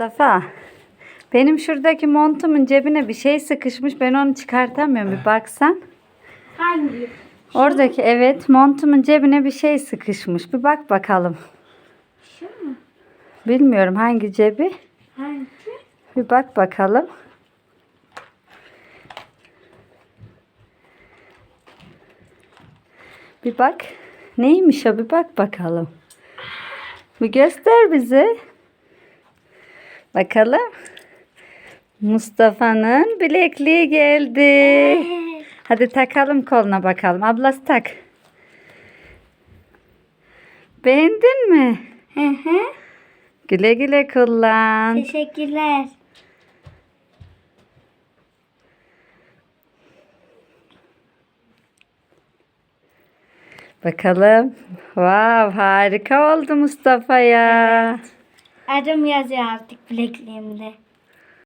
Mustafa. Benim şuradaki montumun cebine bir şey sıkışmış. Ben onu çıkartamıyorum. Bir baksan. Hangi? Oradaki evet montumun cebine bir şey sıkışmış. Bir bak bakalım. Şu mu? Bilmiyorum hangi cebi. Hangi? Bir bak bakalım. Bir bak. Neymiş o bir bak bakalım. Bir göster bize. Bakalım. Mustafa'nın bilekliği geldi. Evet. Hadi takalım koluna bakalım. Ablası tak. Beğendin mi? Hı hı. Güle güle kullan. Teşekkürler. Bakalım. Vav harika oldu Mustafa ya. Adım yazıyor artık bilekliğimde.